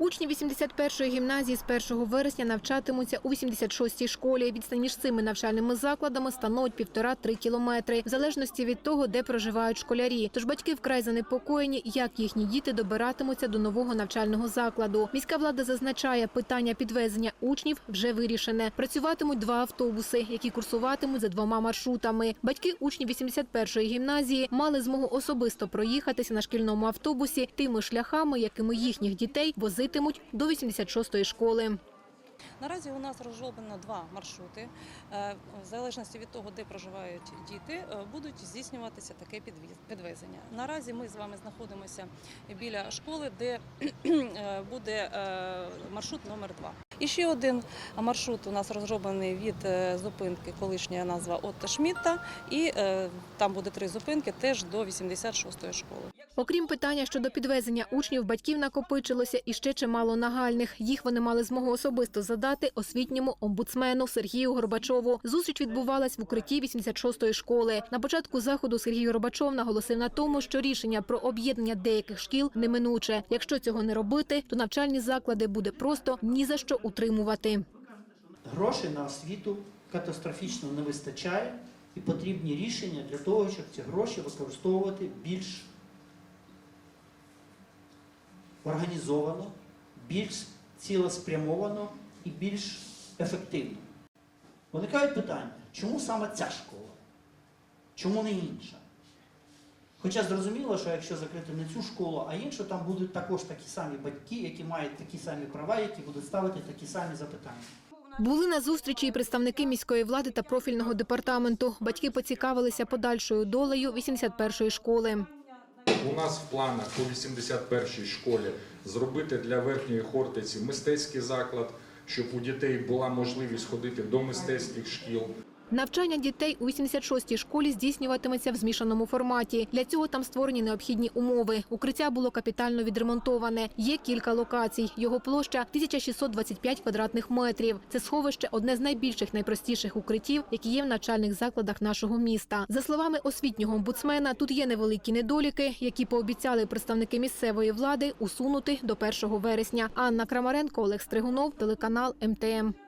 Учні 81-ї гімназії з 1 вересня навчатимуться у 86-й школі. Відстань між цими навчальними закладами становить півтора-три кілометри, в залежності від того, де проживають школярі. Тож батьки вкрай занепокоєні, як їхні діти добиратимуться до нового навчального закладу. Міська влада зазначає, питання підвезення учнів вже вирішене. Працюватимуть два автобуси, які курсуватимуть за двома маршрутами. Батьки учнів 81-ї гімназії мали змогу особисто проїхатися на шкільному автобусі тими шляхами, якими їхніх дітей возитимуть до 86-ї школи. Наразі у нас розроблено два маршрути. Е, В залежності від того, де проживають діти, е, будуть здійснюватися таке підвезення. Наразі ми з вами знаходимося біля школи, де е, буде маршрут номер 2 І ще один маршрут у нас розроблений від е, зупинки, колишня назва Отто Шмітта, і е, там буде три зупинки теж до 86-ї школи. Окрім питання щодо підвезення учнів, батьків накопичилося і ще чимало нагальних. Їх вони мали змогу особисто задати освітньому омбудсмену Сергію Горбачову. Зустріч відбувалась в укритті 86-ї школи. На початку заходу Сергій Горбачов наголосив на тому, що рішення про об'єднання деяких шкіл неминуче. Якщо цього не робити, то навчальні заклади буде просто ні за що утримувати. Грошей на освіту катастрофічно не вистачає, і потрібні рішення для того, щоб ці гроші використовувати більш організовано, більш цілеспрямовано і більш ефективно. Виникають питання, чому саме ця школа? Чому не інша? Хоча зрозуміло, що якщо закрити не цю школу, а іншу, там будуть також такі самі батьки, які мають такі самі права, які будуть ставити такі самі запитання. Були на зустрічі і представники міської влади та профільного департаменту. Батьки поцікавилися подальшою долею 81-ї школи. У нас в планах у 81-й школі зробити для верхньої Хортиці мистецький заклад, щоб у дітей була можливість ходити до мистецьких шкіл. Навчання дітей у 86-й школі здійснюватиметься в змішаному форматі. Для цього там створені необхідні умови. Укриття було капітально відремонтоване. Є кілька локацій. Його площа 1625 квадратних метрів. Це сховище одне з найбільших, найпростіших укриттів, які є в навчальних закладах нашого міста. За словами освітнього омбудсмена, тут є невеликі недоліки, які пообіцяли представники місцевої влади усунути до 1 вересня. Анна Крамаренко, Олег Стригунов, телеканал МТМ.